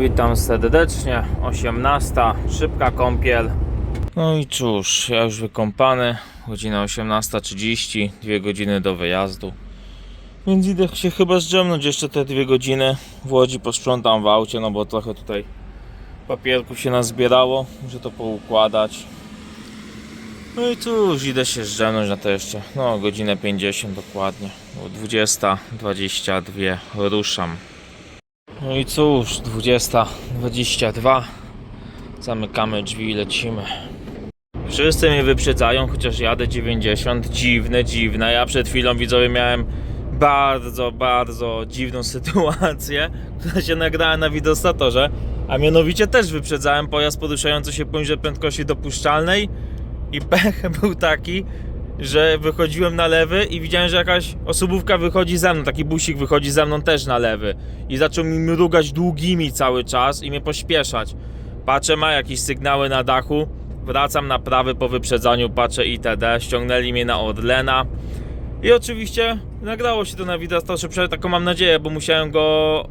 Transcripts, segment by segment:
Witam serdecznie, 18, szybka kąpiel. No i cóż, ja już wykąpany, godzina 18.30, dwie godziny do wyjazdu. Więc idę się chyba zdrzemnąć jeszcze te dwie godziny. W Łodzi posprzątam w aucie, no bo trochę tutaj papierków się nazbierało, muszę to poukładać. No i cóż, idę się zdrzemnąć na to jeszcze, no godzinę 50 dokładnie, bo 20.22 ruszam. No i cóż, 20.22 Zamykamy drzwi i lecimy. Wszyscy mnie wyprzedzają, chociaż jadę 90. Dziwne, dziwne. Ja przed chwilą widzowie miałem bardzo, bardzo dziwną sytuację, która się nagrała na widostatorze. A mianowicie też wyprzedzałem pojazd poruszający się poniżej prędkości dopuszczalnej i pech był taki, że wychodziłem na lewy i widziałem, że jakaś osobówka wychodzi za mną, taki busik wychodzi za mną też na lewy i zaczął mi mrugać długimi cały czas i mnie pośpieszać. Patrzę, ma jakieś sygnały na dachu, wracam na prawy po wyprzedzaniu, patrzę itd. Ściągnęli mnie na Orlena i oczywiście nagrało się to na widostatorze, przynajmniej taką mam nadzieję, bo musiałem go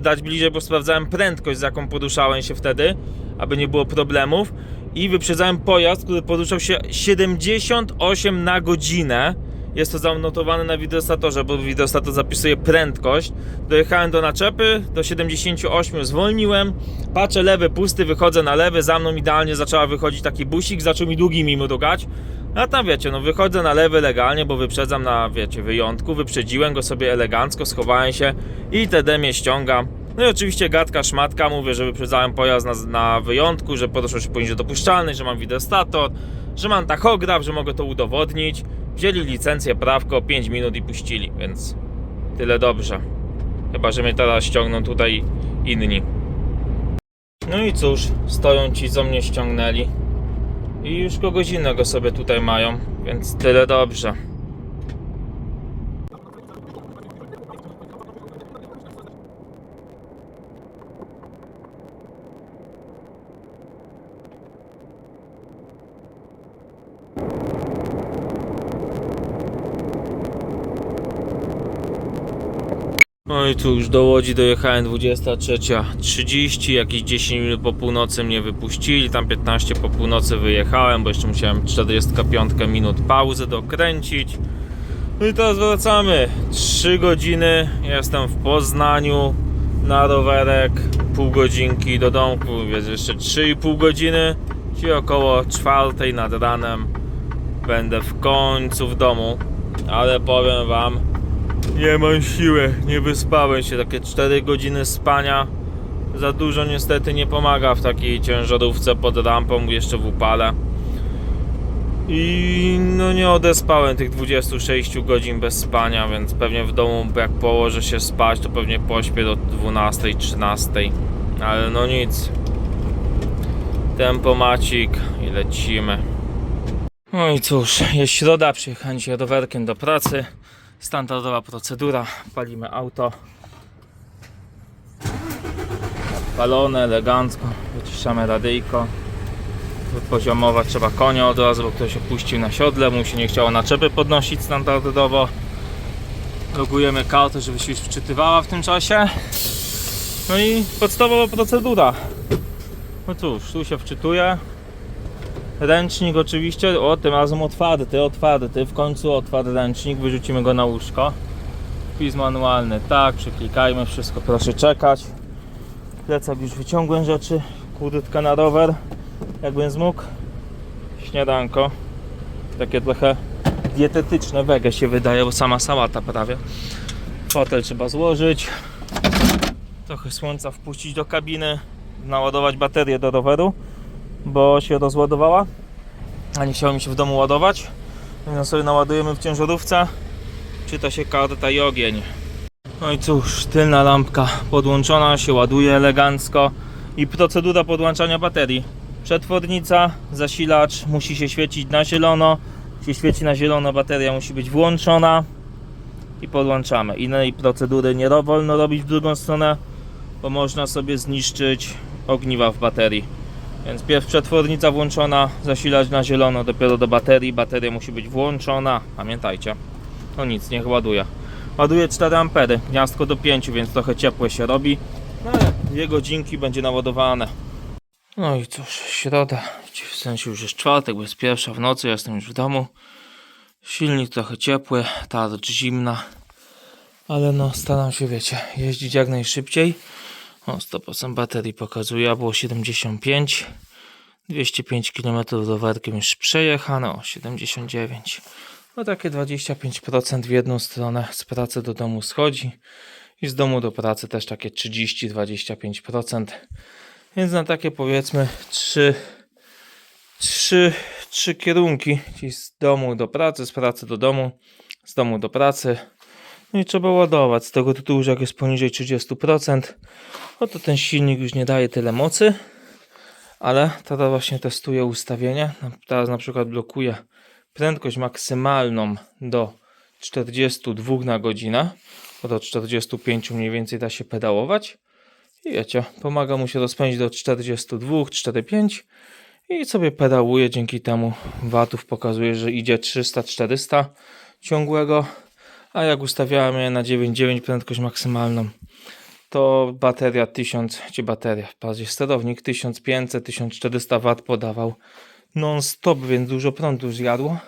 dać bliżej, bo sprawdzałem prędkość, z jaką poruszałem się wtedy, aby nie było problemów i wyprzedzałem pojazd, który poruszał się 78 na godzinę. Jest to zanotowane na wideostatorze, bo wideostator zapisuje prędkość. Dojechałem do naczepy, do 78 zwolniłem. Patrzę lewy pusty, wychodzę na lewy, za mną idealnie zaczęła wychodzić taki busik, zaczął mi długimi mrugać. A tam wiecie, no wychodzę na lewy legalnie, bo wyprzedzam na, wiecie, wyjątku. Wyprzedziłem go sobie elegancko, schowałem się i TD mnie ściąga. No i oczywiście gadka, szmatka, mówię, że wyprzedzałem pojazd na, na wyjątku, że się poniżej dopuszczalnej, że mam wideostator, że mam tachograf, że mogę to udowodnić. Wzięli licencję, prawko, 5 minut i puścili, więc tyle dobrze. Chyba, że mnie teraz ściągną tutaj inni. No i cóż, stoją ci, co mnie ściągnęli. I już kogoś innego sobie tutaj mają, więc tyle dobrze. No i tu już do Łodzi dojechałem 23.30, jakieś 10 minut po północy mnie wypuścili, tam 15 po północy wyjechałem, bo jeszcze musiałem 45 minut pauzy dokręcić. No i teraz wracamy, 3 godziny, jestem w Poznaniu na rowerek, pół godzinki do domku, więc jeszcze 3,5 godziny, czyli około 4 nad ranem będę w końcu w domu, ale powiem wam, nie mam siły, nie wyspałem się. Takie 4 godziny spania za dużo niestety nie pomaga w takiej ciężarówce pod rampą, jeszcze w upale. I no nie odespałem tych 26 godzin bez spania, więc pewnie w domu jak położę się spać, to pewnie pośpię do 12, 13. Ale no nic. Tempomacik i lecimy. No i cóż, jest środa, przyjechałem dzisiaj rowerkiem do pracy. Standardowa procedura, palimy auto. Palone, elegancko, wyciszamy radyjko. Wypoziomować trzeba konia od razu, bo ktoś opuścił na siodle, mu się nie chciało naczepy podnosić standardowo. Logujemy kartę, żeby się wczytywała w tym czasie. No i podstawowa procedura. No cóż, tu się wczytuje, Ręcznik oczywiście, o tym razem otwarty, otwarty, w końcu otwarty ręcznik, wyrzucimy go na łóżko. Wpis manualny, tak, przeklikajmy wszystko, proszę czekać. Plecak już wyciągłem rzeczy, kurtka na rower, jakbym zmógł. Śniadanko, takie trochę dietetyczne, wege się wydaje, bo sama sałata prawie. Fotel trzeba złożyć, trochę słońca wpuścić do kabiny, naładować baterię do roweru bo się rozładowała, a nie chciało mi się w domu ładować. Więc sobie naładujemy w ciężarówce. Czyta się karta i ogień. No i cóż, tylna lampka podłączona, się ładuje elegancko i procedura podłączania baterii. Przetwornica, zasilacz musi się świecić na zielono. Jeśli świeci na zielono, bateria musi być włączona i podłączamy. Innej procedury nie wolno robić w drugą stronę, bo można sobie zniszczyć ogniwa w baterii. Więc pierw przetwornica włączona, zasilać na zielono, dopiero do baterii. Bateria musi być włączona, pamiętajcie. No nic, niech ładuje. Ładuje 4 ampery, gniazdko do 5, więc trochę ciepłe się robi. No ale dwie godzinki będzie naładowane. No i cóż, środa, w sensie już jest czwartek, bo jest pierwsza w nocy, ja jestem już w domu. Silnik trochę ciepły, tarcz zimna, ale no staram się, wiecie, jeździć jak najszybciej. O, 100% baterii pokazuje, a było 75. 205 km rowerkiem już przejechane, o 79. No takie 25% w jedną stronę z pracy do domu schodzi i z domu do pracy też takie 30-25%. Więc na takie powiedzmy 3, 3, 3 kierunki, czyli z domu do pracy, z pracy do domu, z domu do pracy. No i trzeba ładować. Z tego tytułu, że jak jest poniżej 30%, no to ten silnik już nie daje tyle mocy. Ale teraz właśnie testuję ustawienie. No, Teraz na przykład blokuję prędkość maksymalną do 42 na godzinę, bo do 45 mniej więcej da się pedałować. I wiecie, pomaga mu się rozpędzić do 42, 45 i sobie pedałuje. Dzięki temu watów pokazuje, że idzie 300-400 ciągłego. A jak ustawiałem je na 9,9 prędkość maksymalną, to bateria 1000, czy bateria, bardziej sterownik 1500-1400 W podawał non-stop, więc dużo prądu zjadło.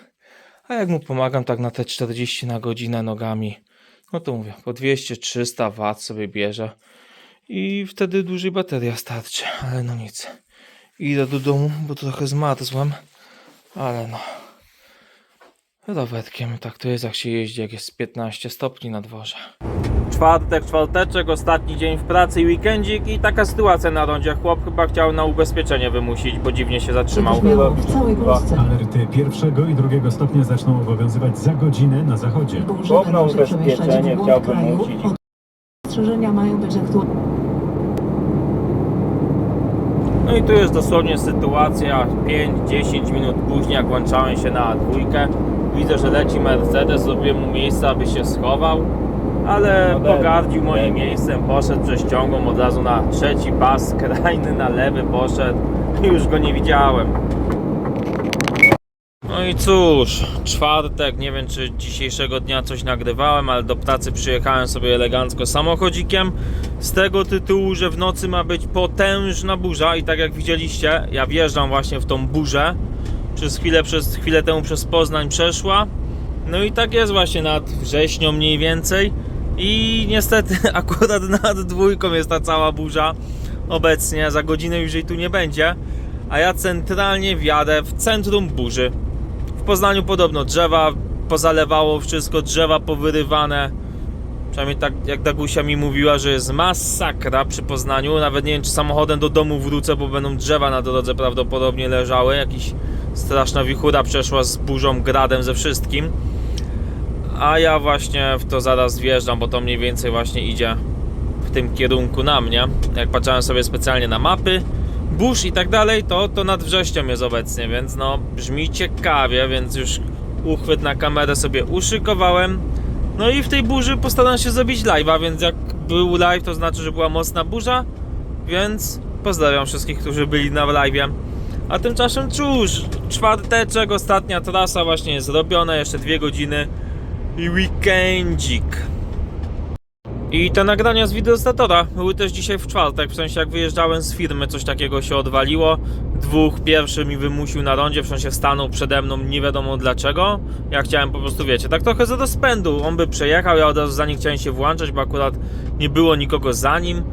A jak mu pomagam tak na te 40 na godzinę nogami, no to mówię, po 200-300 W sobie bierze i wtedy dłużej bateria starczy, ale no nic. Idę do domu, bo trochę zmarzłem, ale no. Rowerkiem tak to jest jak się jeździ, jak jest 15 stopni na dworze. Czwartek, czwarteczek, ostatni dzień w pracy i weekendzik i taka sytuacja na rondzie. Chłop chyba chciał na ubezpieczenie wymusić, bo dziwnie się zatrzymał. Miało w całej Polsce. Alerty pierwszego i drugiego stopnia zaczną obowiązywać za godzinę na zachodzie. Przemieszczać ubezpieczenie, w głąb chciałbym kraju. musić. Ostrzeżenia mają być aktualne. No i tu jest dosłownie sytuacja 5-10 minut później, jak włączałem się na dwójkę. Widzę, że leci Mercedes, zrobiłem mu miejsce, aby się schował, ale pogardził moim miejscem, poszedł przez ciągłą od razu na trzeci pas, skrajny na lewy poszedł i już go nie widziałem. No i cóż, czwartek, nie wiem czy dzisiejszego dnia coś nagrywałem, ale do pracy przyjechałem sobie elegancko samochodzikiem z tego tytułu, że w nocy ma być potężna burza i tak jak widzieliście, ja wjeżdżam właśnie w tą burzę. Przez chwilę, przez chwilę temu przez Poznań przeszła. No i tak jest właśnie nad wrześnią mniej więcej. I niestety akurat nad dwójką jest ta cała burza obecnie. Za godzinę już jej tu nie będzie. A ja centralnie wjadę w centrum burzy. W Poznaniu podobno drzewa pozalewało wszystko, drzewa powyrywane. Przynajmniej tak jak Dagusia mi mówiła, że jest masakra przy Poznaniu. Nawet nie wiem, czy samochodem do domu wrócę, bo będą drzewa na drodze prawdopodobnie leżały. Jakiś straszna wichura przeszła z burzą, gradem, ze wszystkim. A ja właśnie w to zaraz wjeżdżam, bo to mniej więcej właśnie idzie w tym kierunku na mnie. Jak patrzyłem sobie specjalnie na mapy, burz i tak dalej, to, to nad wrześnią jest obecnie, więc no brzmi ciekawie, więc już uchwyt na kamerę sobie uszykowałem. No i w tej burzy postaram się zrobić live'a, więc jak był live, to znaczy, że była mocna burza, więc pozdrawiam wszystkich, którzy byli na live'ie. A tymczasem cóż, czwarteczek, ostatnia trasa właśnie jest zrobiona, jeszcze dwie godziny i weekendzik. I te nagrania z wideostatora były też dzisiaj w czwartek, w sensie jak wyjeżdżałem z firmy, coś takiego się odwaliło. Dwóch pierwszy mi wymusił na rondzie, w sensie stanął przede mną, nie wiadomo dlaczego. Ja chciałem po prostu, wiecie, tak trochę za rozpędu. On by przejechał, ja od razu za nim chciałem się włączać, bo akurat nie było nikogo za nim.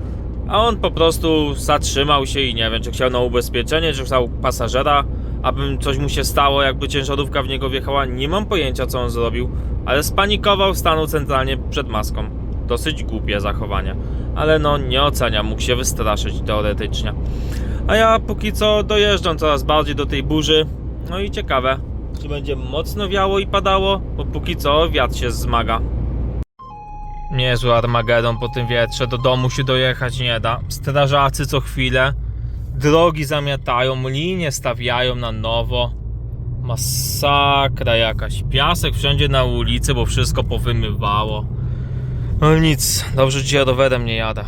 A on po prostu zatrzymał się i nie wiem, czy chciał na ubezpieczenie, czy chciał pasażera, abym coś mu się stało, jakby ciężarówka w niego wjechała. Nie mam pojęcia, co on zrobił, ale spanikował, stanął centralnie przed maską. Dosyć głupie zachowanie, ale no nie oceniam, mógł się wystraszyć teoretycznie. A ja póki co dojeżdżam coraz bardziej do tej burzy. No i ciekawe, czy będzie mocno wiało i padało, bo póki co wiatr się zmaga. Niezły Armagedon po tym wietrze, do domu się dojechać nie da. Strażacy co chwilę, drogi zamiatają, linie stawiają na nowo. Masakra jakaś. Piasek wszędzie na ulicy, bo wszystko powymywało. No nic, dobrze, dzisiaj rowerem nie jada.